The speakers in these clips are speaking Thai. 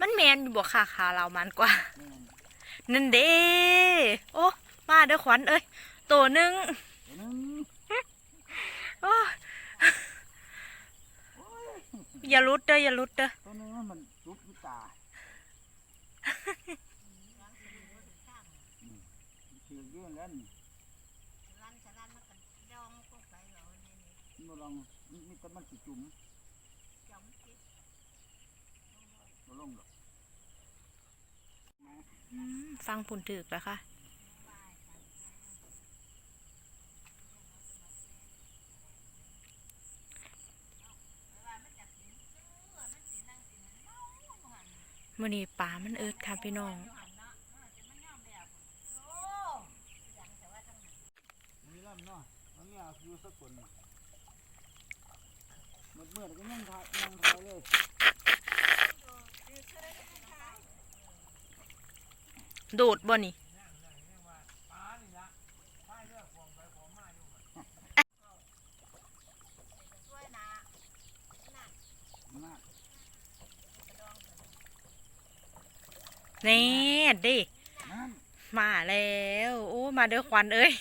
มันแมนอยู่บ่ค่ะขาเรามันกว่าแม่นนั่นเด้โอ้มาเด้อขวัญเอ้ยตัวหนึงตัวหนึงโอ้อย่าลุดเด้ออย่าลุดเด้อตัวหนึงมันจุบอยู่ตาอืมถืออยู่นั่นลันสลันมันก็ดองก็ไปเหรอเนี่ยนี่บ่ลองมีมีแต่มันสิจุ่มจอมคิดบ่ลงดอก อืม ฟังผุนถึกแล้วค่ะมื่อนี้ป่ามันเอิดค่ะพี่น้องมีลำเนาะมันเนี่ยอยู่สกลหมดเมื่อก็ยังทายยังทายเลย โดดบ่นี่ช่วยนะมากแน่เดินั่นมาแล้ว โอ้ มาเด้อขวัญเอ้ย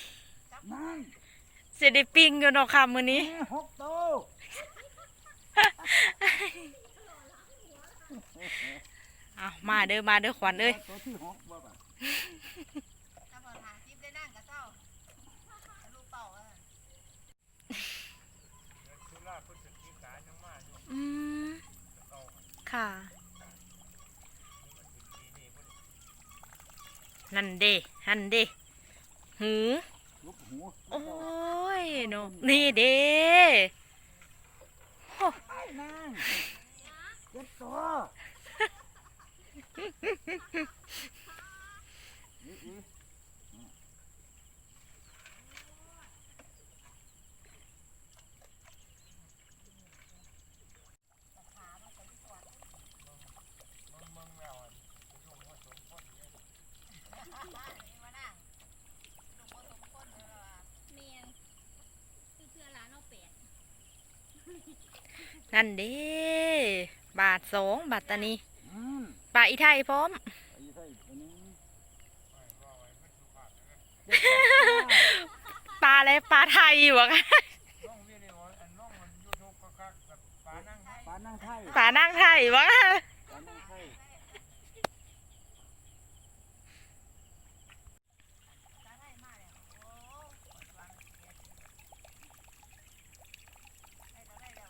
นั่นสิได้ปิ้งอยู่เนาะค่ะมื้อนี้แม่หกโตว อ้าวมาเด้อมาเด้อขวัญเอ้ยตัวที่หกบ่ป่ะถ้าพอหาทิพย์ได้นั่งกับเจ้าลูกเป่าเอออืมค่ะ นั่นเด้หันเด้หูลุกหูโอ้ยเนาะนี่เด้ไอ้นางเจ็ดตัวนี่อี เมียนคือเพื่อร้านเอาเป็ด นั่นเด้บาทสองบาทตานีอืมปลาอีไทยพร้อมไอ้ไส้ตัวนี้ปลาอะไรปลาไทยอยู่อะค่ะปลานั่งไทยปลานั่งไทยวะ ปลานั่งไทย จ้าได้มาเลยโอ้วางเสียได้ได้แล้ว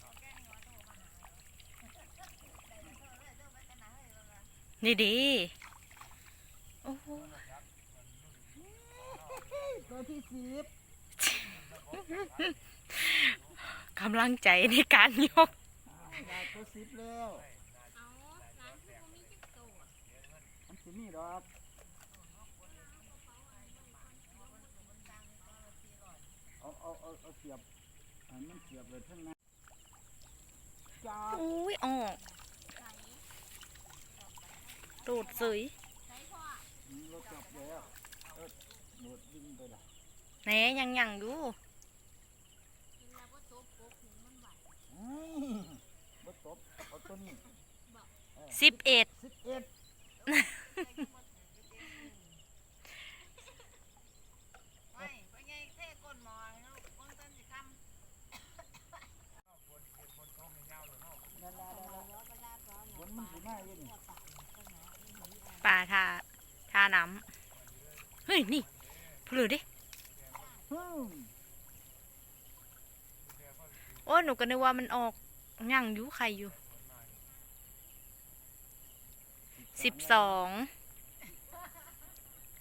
เอาแก้งหัวโตมาหาได้แล้วเธอเลยเธอไปกันนะเฮ้ยว่า นี่ดีโอ้โหตัวที่สิบกำลังใจในการยกได้ตัวสิบแล้วเอาร้านที่เขามีจิ๊กโตมันสิมีดอกเอาเอาเอาเอาเสียบอันมันเสียบเลยทั้งนั้นจ้าบอุ้ยออก ตูดสยอืมเราจับแล้วเออโดดยิงไปละแหนยังยังอยู่อืมบ่ตบเอาตัวนี้สิบเอ็ดสิบเอ็ด ไม่ไปไงเท่ก้นหมอนลูกก้นต้นสิคำ นั่นละนั่นละฝนมันสิมาอยู่นี่ ปลาทาทาน้ำเฮ้ย นี่พลือดิโอ้หนูก็นึกว่ามันออกยังอยู่ใครอยู่สิบสอง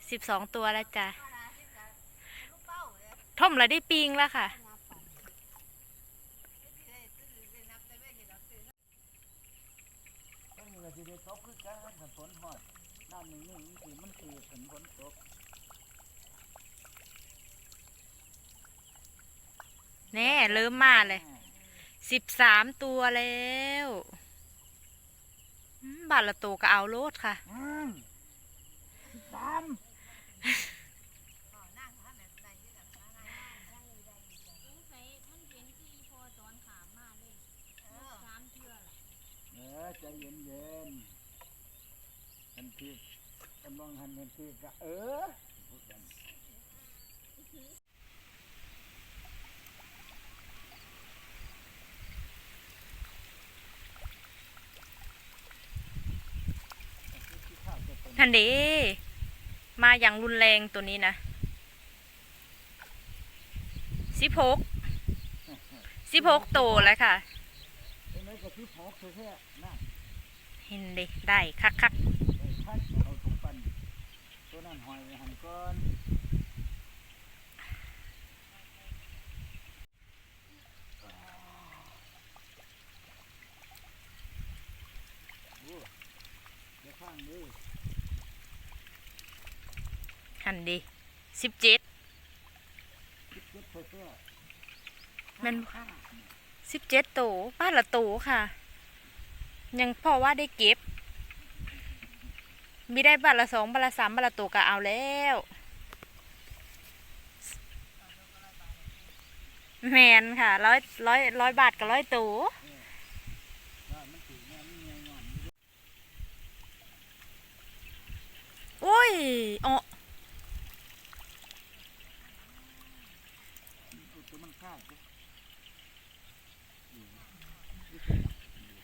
สิบสองตัวแล้วจ้ะลูกเป้าเลยท่อมแล้วได้ปิงแล้วค่ะเท่ตื้อเลยนับได้ไม่เห็นหรอกตื้ออันนี้ก็สิได้ตกคือกันถ้าฝนฮอดน้ำนิ่งมันสิมันคือถึงฝนตกแน่เริ่มมาเลยสิบสามตัวแล้วบาทละตัวก็เอาโลดค่ะสิบสาม อ๋อนั่งท่านไหนได้ยี่กันนะนายได้ได้ได้สงสัยมันเห็นที่พอตอนขามมาเลยเออสามเทื่อละ เออใจเย็นๆ คือกันมองหันเงินคือกะเออพูดกันที่ข้าวจะเป็นทันเดมาอย่างรุนแรงตัวนี้นะสิบหกสิบหกโตแล้วค่ะเป็นไงกับที่หกแท้ๆนั่นเห็นเดได้คักคัก ไปคัดเอาถุงปันตัว นั้นหอยไว้หันก้อนโอ้เดี๋ยวข้างนี้ๆหันเดสิบเจ็ดคิดเก็บเพื่อแม่นข้างสิบเจ็ดโตบ้านละโตค่ะ ยังพอว่าได้เก็บ มีได้บ้านละสองบ้านละสามบ้านละโตก็เอาแล้วแมนค่ะร้อยร้อยร้อยบาทกับร้อยโตว่ามันถือแม่นี่ไงงอนนี่โอ้ยอ๋อ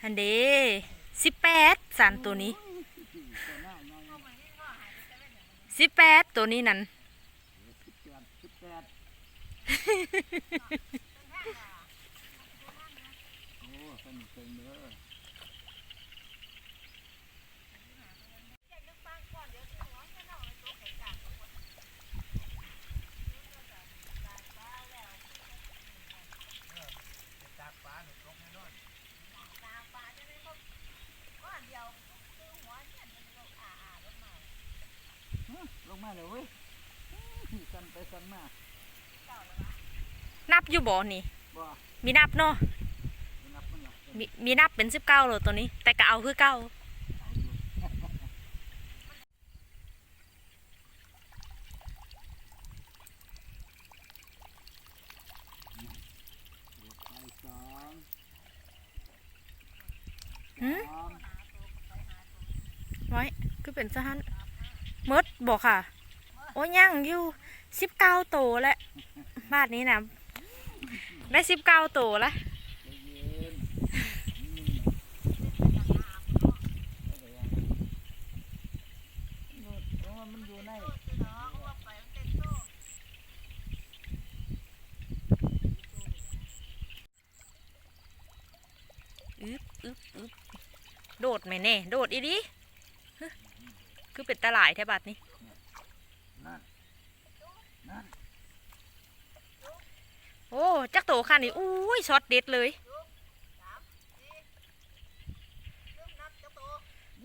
ฮันเดสิบแปดสารตัวนี้ ตัวหน้าน้อย สิบแปดตัวนี้นั่น สิบแปดสิบแปดโอ้สนุกเกินเด้อ ลงมาเลยเว้ยกันไปกันมานับอยู่บ่นี่บ่มีนับเนาะนับมันละมีมีนับเป็นสิบเก้าเลยตัวนี้ แต่ก็เอาคือเก้าไปสองหืมสามไว้คือเป็นสหัน มดบอกค่ะ โอ้ยังอยู่สิบเก้าโตแล้วบ้านนี้นะได้สิบเก้าโตแล้วอึ๊บอึ๊บอึ๊บโดดไหมแน่ โดดอีดิฮึ คือเป็นตาหลายแทบัดนี้นั่นนั่นโอ้จักโตค่ะนี่อุ้ยช็อตเด็ดเลย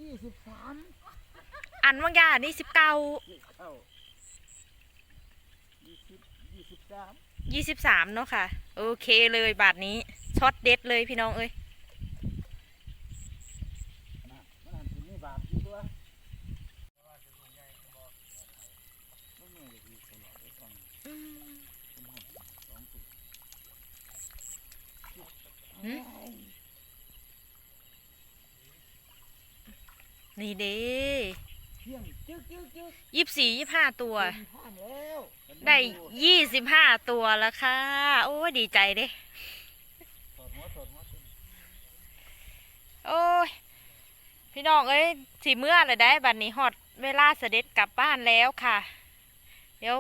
ยี่สิบสามอันว่างยานี่สิบเก้าเข้ายี่สิบยี่สิบสามยี่สิบสามเนาะค่ะ โอเคเลยบาทนี้ช็อตเด็ดเลยพี่น้องเอ้ย นะมันหันถึงนี่บาปอยู่ตัวไม่มีอะไรดีตลอดเลยฟัง อืม เป็นหกสองสิบ หืม นี่เด้เที่ยงจึ๊กจึ๊กจึ๊กยี่สิบสี่ยี่สิบห้าตัวเป็นข้ามแล้วได้ยี่สิบห้าตัวแล้วค่ะ โอ้ยดีใจเด้ถอดหัวถอดหัวโอ้ย พี่น้องเอ้ยสีเมื่อเลยได้บัดนี้ฮอดเวลาเสด็จกลับบ้านแล้วค่ะ เดี๋ยว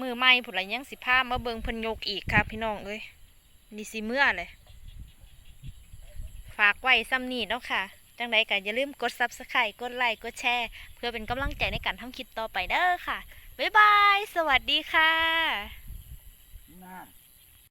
มือไม่ผุดอะไรยังสิผ้ามาเบิงเพนยกอีกค่ะ พี่น้องเอ้ยนี่สีเมื่อเลย ฝากไว้ซ้ำนี่เนาะค่ะ จังใดก็อย่าลืมกดซับสไครต์กดไลค์ กดแชร์ เพื่อเป็นกำลังใจในการทำคลิปต่อไปเด้อค่ะ บ๊ายบาย สวัสดีค่ะ